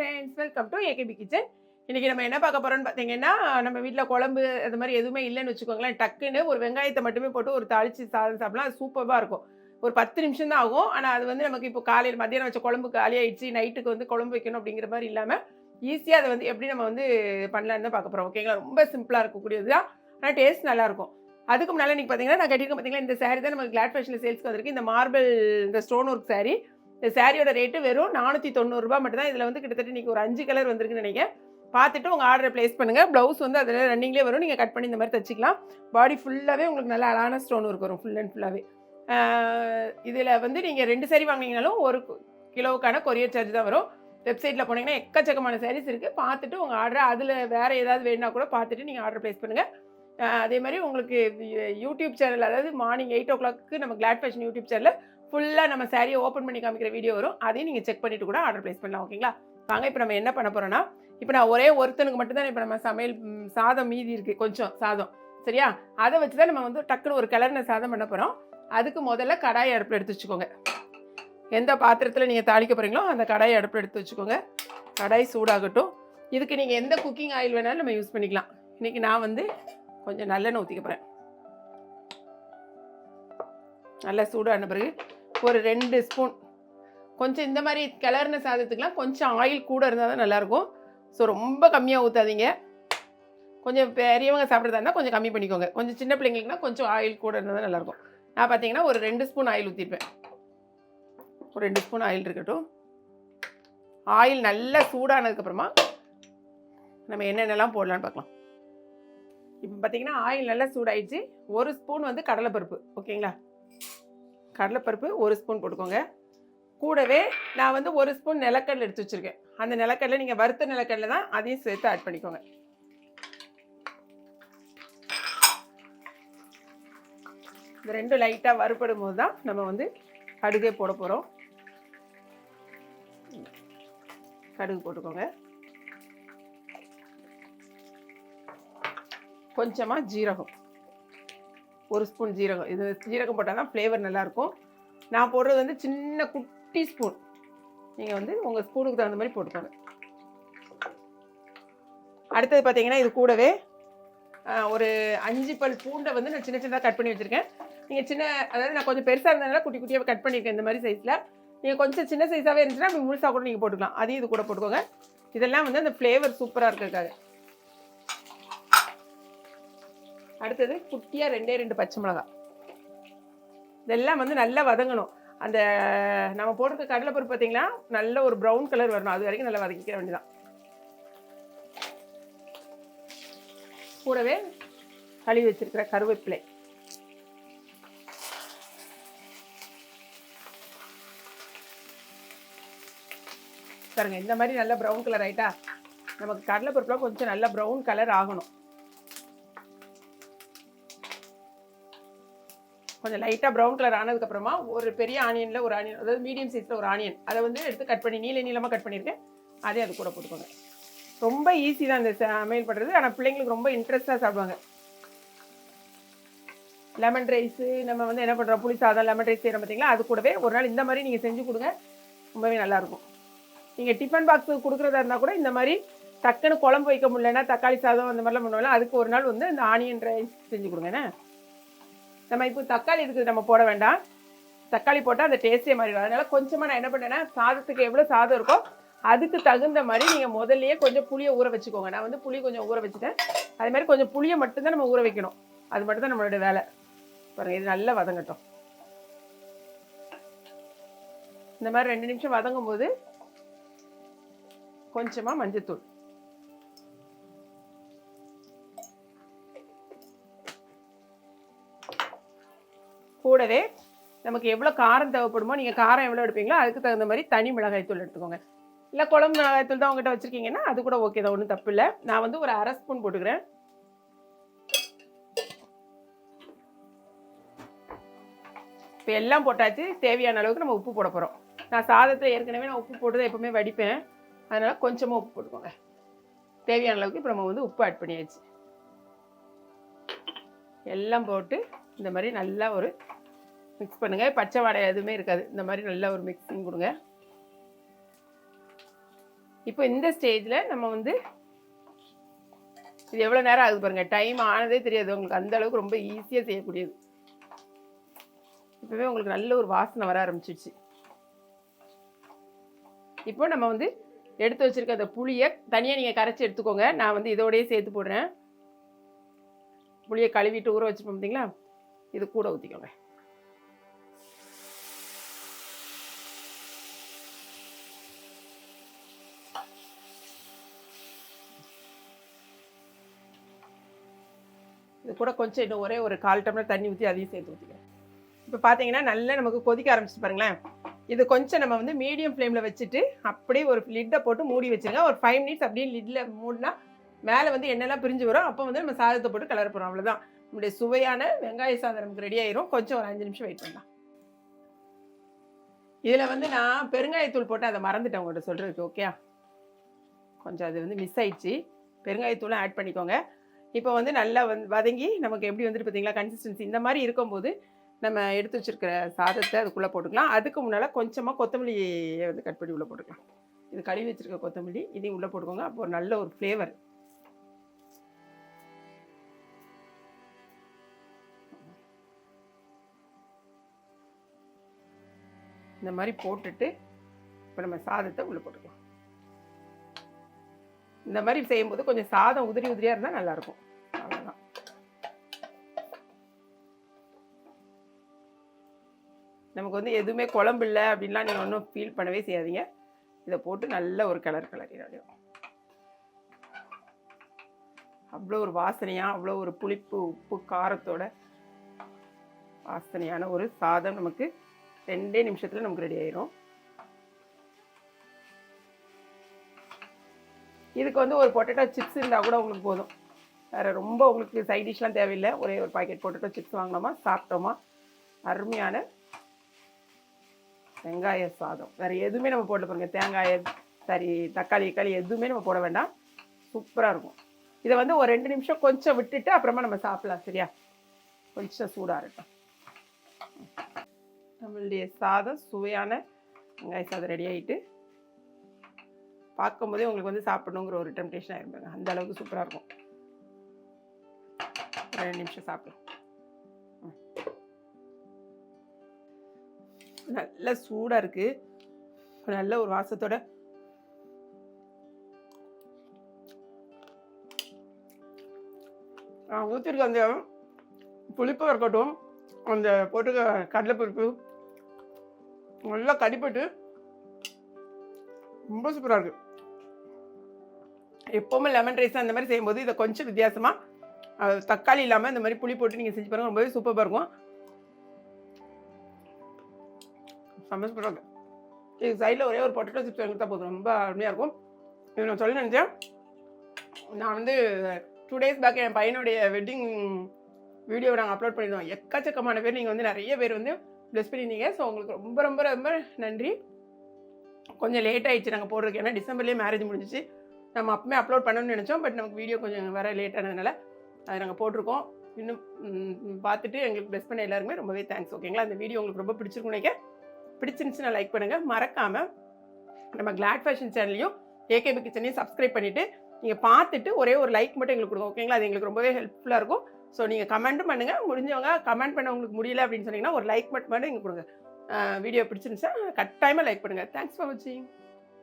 Friends welcome to AKP kitchen இன்றைக்கி நம்ம என்ன பார்க்க போகிறோம்னு பார்த்தீங்கன்னா நம்ம வீட்டில் குழம்பு அது மாதிரி எதுவுமே இல்லைன்னு வச்சுக்கோங்களேன் டக்குன்னு ஒரு வெங்காயத்தை மட்டுமே போட்டு ஒரு தாளிச்சு சாதம் சாப்பிடலாம். அது சூப்பராக இருக்கும். ஒரு பத்து நிமிஷம் தான் ஆகும். ஆனால் அது வந்து நமக்கு இப்போ காலையில் மத்தியானம் வச்ச குழம்பு காலியாகிடுச்சு நைட்டுக்கு வந்து குழம்பு வைக்கணும் அப்படிங்கிற மாதிரி இல்லாமல் ஈஸியாக அதை வந்து எப்படி நம்ம வந்து பண்ணலான்னு தான் பார்க்க போகிறோம் ஓகேங்களா ரொம்ப சிம்பிளாக இருக்கக்கூடியது தான். ஆனால் டேஸ்ட் நல்லாயிருக்கும் அதுக்கு முன்னால் இன்றைக்கி பார்த்தீங்கன்னா நான் கட்டியிருக்கேன் பார்த்தீங்கன்னா இந்த saree தான் நமக்கு கிளாட் ஃபேஷனில் சேல்ஸ்க்கு வந்திருக்கு. இந்த மார்பிள் இந்த ஸ்டோன் ஒர்க் saree. இந்த சாரியோட ரேட்டு வெறும் நானூற்றி தொண்ணூறுரூபா மட்டும் தான் இதில் வந்து கிட்டத்தட்ட இன்றைக்கி ஒரு அஞ்சு கலர் வந்திருக்குன்னு நினைக்கிறேன் பார்த்துட்டு உங்கள் ஆர்டரை ப்ளேஸ் பண்ணுங்கள் ப்ளவுஸ் வந்து அதில் ரன்னிங்லேயே வரும் நீங்கள் கட் பண்ணி இந்த மாதிரி தச்சிக்கலாம் பாடி ஃபுல்லாகவே உங்களுக்கு நல்ல அழகான ஸ்டோன் ஒர்க் வரும் ஃபுல் அண்ட் ஃபுல்லாகவே இதில் வந்து நீங்கள் ரெண்டு சாரி வாங்கினீங்கனாலும் ஒரு கிலோவுக்கான கொரியர் சார்ஜ் தான் வரும் வெப்சைட்டில் போனீங்கன்னா எக்கச்சக்கமான சாரீஸ் இருக்குது பார்த்துட்டு உங்கள் ஆர்டரை அதில் வேறு ஏதாவது வேணுன்னா கூட பார்த்துட்டு நீங்கள் ஆர்டர் ப்ளேஸ் பண்ணுங்கள் அதே மாதிரி உங்களுக்கு யூடியூப் சேனல் அதாவது மார்னிங் எயிட் ஓ கிளாக்கு நம்ம கிளாட் ஃபேஷன் யூடியூப் சேனலில் ஃபுல்லாக நம்ம சாரியை ஓப்பன் பண்ணி காமிக்கிற வீடியோ வரும். அதையும் நீங்கள் செக் பண்ணிட்டு கூட ஆர்டர் ப்ளேஸ் பண்ணலாம் ஓகேங்களா வாங்க இப்போ நம்ம என்ன பண்ண போகிறோன்னா இப்போ நான் ஒரே ஒருத்தனுக்கு மட்டும்தான் இப்போ நம்ம சமையல் சாதம் மீதி இருக்குது கொஞ்சம் சாதம். சரியா? அதை வச்சு தான் நம்ம வந்து டக்குன்னு ஒரு கிளறின சாதம் பண்ண போகிறோம் அதுக்கு முதல்ல கடாயை அடுப்பில் எடுத்து வச்சுக்கோங்க. எந்த பாத்திரத்தில் நீங்கள் தாளிக்க போகிறீங்களோ அந்த கடாயை அடுப்பில் எடுத்து வச்சுக்கோங்க. கடாய் சூடாகட்டும். இதுக்கு நீங்கள் எந்த குக்கிங் ஆயில் வேணாலும் நம்ம யூஸ் பண்ணிக்கலாம். இன்றைக்கி நான் வந்து கொஞ்சம் நல்லெண்ணெய் ஊற்றிக்க போகிறேன் நல்லா சூடான பிறகு ஒரு ரெண்டு ஸ்பூன். கொஞ்சம் இந்த மாதிரி கிளறின சாதத்துக்கெலாம் கொஞ்சம் ஆயில் கூட இருந்தால் தான் நல்லாயிருக்கும். ஸோ ரொம்ப கம்மியாக ஊற்றாதீங்க கொஞ்சம் பெரியவங்க சாப்பிட்றதா இருந்தால் கொஞ்சம் கம்மி பண்ணிக்கோங்க. கொஞ்சம் சின்ன பிள்ளைங்களுக்குனா கொஞ்சம் ஆயில் கூட இருந்தால் தான் நல்லாயிருக்கும். நான் பார்த்தீங்கன்னா ஒரு ரெண்டு ஸ்பூன் ஆயில் ஊற்றிருப்பேன் ஒரு ரெண்டு ஸ்பூன் ஆயில் இருக்கட்டும். ஆயில் நல்லா சூடானதுக்கப்புறமா நம்ம என்னென்னலாம் போடலான்னு பார்க்கலாம் இப்போ பார்த்தீங்கன்னா ஆயில் நல்லா சூடாயிடுச்சு. ஒரு ஸ்பூன் வந்து கடலைப்பருப்பு. ஓகேங்களா? கடலைப்பருப்பு ஒரு ஸ்பூன் போட்டுக்கோங்க. கூடவே நான் வந்து ஒரு ஸ்பூன் நிலக்கடலை எடுத்து வச்சுருக்கேன். அந்த நிலக்கடலை நீங்கள் வறுத்த நிலக்கடலை தான் அதையும் சேர்த்து ஆட் பண்ணிக்கோங்க. இந்த ரெண்டும் லைட்டாக வறுபடும் போது தான் நம்ம வந்து கடுகே போட போகிறோம் கடுகு போட்டுக்கோங்க. கொஞ்சமாக ஜீரகம். ஒரு ஸ்பூன் ஜீரகம். இது ஜீரகம் போட்டால் தான் ஃப்ளேவர் நல்லாயிருக்கும். நான் போடுறது வந்து சின்ன குட்டி ஸ்பூன். நீங்கள் வந்து உங்கள் ஸ்பூனுக்கு தகுந்த மாதிரி போட்டுக்கோங்க. அடுத்தது பார்த்தீங்கன்னா இது கூடவே ஒரு அஞ்சு பல் பூண்டை வந்து நான் சின்ன சின்னதாக கட் பண்ணி வச்சுருக்கேன். நீங்கள் சின்ன அதாவது நான் கொஞ்சம் பெருசாக இருந்ததுனால குட்டி குட்டியாக கட் பண்ணியிருக்கேன் இந்த மாதிரி சைஸில் நீங்கள் கொஞ்சம் சின்ன சைஸாகவே இருந்துச்சுன்னா முழுசாக கூட நீங்கள் போட்டுக்கலாம். அதையும் இது கூட போட்டுக்கோங்க. இதெல்லாம் வந்து அந்த ஃப்ளேவர் சூப்பராக இருக்கிறதுக்காக. அடுத்தது குட்டியாக ரெண்டே ரெண்டு பச்சை மிளகா இதெல்லாம் வந்து நல்லா வதங்கணும். அந்த நம்ம போட்டிருக்க கடலைப்பருப்பு பார்த்திங்கன்னா நல்ல ஒரு ப்ரௌன் கலர் வரணும். அது வரைக்கும் நல்லா வதக்கிக்க வேண்டியதான் கூடவே கழுவி வச்சிருக்கிற கருவேப்பிலை. பாருங்க இந்த மாதிரி நல்ல ப்ரௌன் கலர் ஆயிட்டா நமக்கு கடலைப்பருப்புலாம் கொஞ்சம் நல்லா ப்ரௌன் கலர் ஆகணும். கொஞ்சம் லைட்டாக ப்ரௌன் கலர் ஆனதுக்கப்புறமா ஒரு பெரிய ஆனியனில் ஒரு ஆனியன் அதாவது மீடியம் சைஸில் ஒரு ஆனியன் அதை வந்து எடுத்து கட் பண்ணி நீல நீளமாக கட் பண்ணியிருக்கேன். அதே அது கூட போட்டுக்கோங்க. ரொம்ப ஈஸி தான் இந்த சமையல் பண்ணுறது ஆனால் பிள்ளைங்களுக்கு ரொம்ப இன்ட்ரெஸ்ட்டாக சாப்பிடுவாங்க. லெமன் ரைஸு நம்ம வந்து என்ன பண்ணுறோம் புளி சாதம் லெமன் ரைஸ் செய்கிறோம் பார்த்தீங்களா அது கூடவே ஒரு நாள் இந்த மாதிரி நீங்கள் செஞ்சு கொடுங்க. ரொம்பவே நல்லாயிருக்கும் நீங்கள் டிஃபன் பாக்ஸ் கொடுக்குறதா இருந்தால் கூட இந்த மாதிரி டக்குன்னு குழம்பு வைக்க முடியலன்னா தக்காளி சாதம் அந்த மாதிரிலாம் பண்ணுவோம்ல அதுக்கு ஒரு நாள் வந்து இந்த ஆனியன் ரைஸ் செஞ்சு கொடுங்க என்ன? நம்ம இப்போ தக்காளி இருக்குது நம்ம போட வேண்டாம். தக்காளி போட்டால் அந்த டேஸ்ட்டே வரும் அதனால் கொஞ்சமாக நான் என்ன பண்ணேன்னா சாதத்துக்கு எவ்வளோ சாதம் இருக்கோ அதுக்கு தகுந்த மாதிரி நீங்கள் முதல்லையே கொஞ்சம் புளியை ஊற வச்சுக்கோங்க. நான் வந்து புளி கொஞ்சம் ஊற வச்சுட்டேன். அதே மாதிரி கொஞ்சம் புளியை மட்டும்தான் நம்ம ஊற வைக்கணும். அது மட்டும் தான் நம்மளோட வேலை. பாருங்க இது நல்லா வதங்கட்டும். இந்த மாதிரி ரெண்டு நிமிஷம் வதங்கும் போது கொஞ்சமாக மஞ்சத்தூள். கூடவே நமக்கு எவ்வளோ காரம் தேவைப்படுமோ நீங்கள் காரம் எவ்வளோ எடுப்பீங்களோ அதுக்கு தகுந்த மாதிரி தனி மிளகாய்த்தூள் எடுத்துக்கோங்க. இல்லை குழம்பு மிளகாய்த்தூள் தான் உங்ககிட்ட வச்சுருக்கீங்கன்னா அது கூட ஓகே தான் ஒன்றும் தப்பு இல்லை. நான் வந்து ஒரு அரை ஸ்பூன் போட்டுக்கிறேன். இப்போ எல்லாம் போட்டாச்சு தேவையான அளவுக்கு நம்ம உப்பு போட போகிறோம் நான் சாதத்தில் ஏற்கனவே நான் உப்பு போட்டு தான் எப்பவுமே வடிப்பேன். அதனால் கொஞ்சமாக உப்பு போட்டுக்கோங்க. தேவையான அளவுக்கு இப்போ நம்ம வந்து உப்பு ஆட் பண்ணியாச்சு. எல்லாம் போட்டு இந்த மாதிரி நல்லா ஒரு மிக்ஸ் பண்ணுங்கள் பச்சை வாடை எதுவுமே இருக்காது. இந்த மாதிரி நல்ல ஒரு மிக்ஸிங் கொடுங்க. இப்போ இந்த ஸ்டேஜில் நம்ம வந்து இது எவ்வளோ நேரம் ஆகுது பாருங்கள் டைம் ஆனதே தெரியாது. உங்களுக்கு அந்த அளவுக்கு ரொம்ப ஈஸியாக செய்யக்கூடியது. இப்போவே உங்களுக்கு நல்ல ஒரு வாசனை வர ஆரம்பிச்சிடுச்சு இப்போ நம்ம வந்து எடுத்து வச்சுருக்க அந்த புளியை தனியாக நீங்கள் கரைச்சி எடுத்துக்கோங்க. நான் வந்து இதோடையே சேர்த்து போடுறேன். புளியை கழுவிட்டு ஊற வச்சுருப்போம் பார்த்தீங்களா இது கூட ஊற்றிக்கோங்க கூட கொஞ்சம் இன்னும் ஒரே ஒரு கால் டம்ளர் தண்ணி ஊற்றி அதையும் சேர்த்து ஊற்றிக்கிறேன் இப்போ பார்த்தீங்கன்னா நல்லா நமக்கு கொதிக்க ஆரம்பிச்சு பாருங்களேன். இது கொஞ்சம் நம்ம வந்து மீடியம் ஃப்ளேமில் வச்சுட்டு அப்படியே ஒரு லிட்டை போட்டு மூடி வச்சுருங்க. ஒரு ஃபைவ் மினிட்ஸ் அப்படியே லிட்டில் மூடினா மேலே வந்து என்னெல்லாம் பிரிஞ்சு வரும். அப்போ வந்து நம்ம சாதத்தை போட்டு கலர் போகிறோம் அவ்வளோதான் நம்முடைய சுவையான வெங்காய சாதம் நமக்கு ரெடி ஆயிரும். கொஞ்சம் ஒரு அஞ்சு நிமிஷம் வெயிட் பண்ணலாம். இதில் வந்து நான் பெருங்காயத்தூள் போட்டு அதை மறந்துட்டேன் உங்கள்கிட்ட சொல்கிறதுக்கு ஓகே கொஞ்சம் அது வந்து மிஸ் ஆயிடுச்சு. பெருங்காயத்தூளை ஆட் பண்ணிக்கோங்க. இப்போ வந்து நல்லா வந்து வதங்கி நமக்கு எப்படி வந்துட்டு பார்த்தீங்களா கன்சிஸ்டன்சி இந்த மாதிரி இருக்கும்போது நம்ம எடுத்து வச்சுருக்கிற சாதத்தை அதுக்குள்ளே போட்டுக்கலாம். அதுக்கு முன்னால் கொஞ்சமாக கொத்தமல்லியை வந்து கட் பண்ணி உள்ளே போட்டுக்கலாம். இது கழுவி வச்சுருக்க கொத்தமல்லி இதையும் உள்ளே போட்டுக்கோங்க. அப்போ ஒரு நல்ல ஒரு ஃப்ளேவர் இந்த மாதிரி போட்டுட்டு இப்போ நம்ம சாதத்தை உள்ளே போட்டுக்கலாம். இந்த மாதிரி செய்யும்போது கொஞ்சம் சாதம் உதிரி உதிரியாக இருந்தால் நல்லாயிருக்கும். அவ்வளோதான் நமக்கு வந்து எதுவுமே குழம்பு இல்லை அப்படின்லாம் நீங்கள் ஒன்றும் ஃபீல் பண்ணவே செய்யாதீங்க. இதை போட்டு நல்ல ஒரு கலர் கலரிடும் அவ்வளோ ஒரு வாசனையாக அவ்வளோ ஒரு புளிப்பு உப்பு காரத்தோட வாசனையான ஒரு சாதம் நமக்கு ரெண்டே நிமிஷத்தில் நமக்கு ரெடி ஆயிரும். இதுக்கு வந்து ஒரு பொட்டேட்டோ சிப்ஸ் இருந்தால் கூட உங்களுக்கு போதும். வேறு ரொம்ப உங்களுக்கு சைட் டிஷ்லாம் தேவையில்லை. ஒரே ஒரு பாக்கெட் பொட்டேட்டோ சிப்ஸ் வாங்கினோமா சாப்பிட்டோமா? அருமையான வெங்காய சாதம். வேறு எதுவுமே நம்ம போட்டு பாருங்கள் தேங்காய் சரி தக்காளி தக்காளி எதுவுமே நம்ம போட வேண்டாம். சூப்பராக இருக்கும். இதை வந்து ஒரு ரெண்டு நிமிஷம் கொஞ்சம் விட்டுட்டு அப்புறமா நம்ம சாப்பிடலாம் சரியா? கொஞ்சம் சூடாக இருக்கும் நம்மளுடைய சாதம் சுவையான வெங்காய சாதம் ரெடி ஆகிட்டு பார்க்கும்போதே உங்களுக்கு வந்து சாப்பிடணுங்கிற ஒரு டெம்டேஷன் ஆயிருப்பாங்க அந்த அளவுக்கு சூப்பராக இருக்கும். ரெண்டு நிமிஷம் சாப்பிடலாம் நல்ல சூடாக இருக்குது நல்ல ஒரு வாசத்தோட. ஊற்றிருக்க அந்த புளிப்பாக இருக்கட்டும் அந்த போட்டுக்க கடலைப்பருப்பு நல்லா கடிப்பட்டு ரொம்ப சூப்பராக இருக்குது எப்போவுமே லெமன் ரைஸ் அந்த மாதிரி செய்யும்போது இதை கொஞ்சம் வித்தியாசமாக தக்காளி இல்லாமல் இந்த மாதிரி புளி போட்டு நீங்கள் செஞ்சு பாருங்க ரொம்பவே சூப்பராக இருக்கும். செம்ம சூப்பராக இது சைடில் ஒரே ஒரு பொட்டேட்டோ சிப்ஸ் வாங்கி தான் போதும் ரொம்ப அருமையாக இருக்கும். இது நான் சொல்ல நினச்சேன். நான் வந்து டூ டேஸ் பேக் என் பையனுடைய வெட்டிங் வீடியோ நாங்கள் அப்லோட் பண்ணியிருந்தோம். எக்கச்சக்கமான பேர் நீங்கள் வந்து நிறைய பேர் வந்து ப்ளஸ் பண்ணியிருந்தீங்க. ஸோ உங்களுக்கு ரொம்ப ரொம்ப ரொம்ப நன்றி. கொஞ்சம் லேட் ஆகிடுச்சு நாங்கள் போடுறதுக்கு. ஏன்னா டிசம்பர்லேயே மேரேஜ் முடிஞ்சிச்சு. நம்ம அப்பவுமே அப்லோட் பண்ணணும்னு நினச்சோம் பட் நமக்கு வீடியோ கொஞ்சம் வர லேட் ஆனதுனால அதை நாங்கள் போட்டிருக்கோம். இன்னும் பார்த்துட்டு எங்களுக்கு பெஸ்ட் பண்ண எல்லாருமே ரொம்பவே தேங்க்ஸ் ஓகேங்களா அந்த வீடியோ உங்களுக்கு ரொம்ப பிடிச்சிருக்கும் நினைக்க பிடிச்சிருந்துச்சுன்னா லைக் பண்ணுங்கள் மறக்காமல் நம்ம கிளாட் ஃபேஷன் சேனலையும் ஏகேபி கிச்சனையும் சப்ஸ்கிரைப் பண்ணிவிட்டு நீங்கள் பார்த்துட்டு ஒரே ஒரு லைக் மட்டும் எங்களுக்கு கொடுங்க ஓகேங்களா அது எங்களுக்கு ரொம்பவே ஹெல்ப்ஃபுல்லாக இருக்கும். ஸோ நீங்கள் கமெண்ட்டும் பண்ணுங்கள் முடிஞ்சவங்க கமெண்ட் பண்ண உங்களுக்கு முடியல அப்படின்னு சொன்னீங்கன்னா ஒரு லைக் மட்டும் மட்டும் எங்களுக்கு கொடுங்க. வீடியோ பிடிச்சிருந்துச்சா கட்டாயமாக லைக் பண்ணுங்கள் தேங்க்ஸ் ஃபார் வாட்சிங்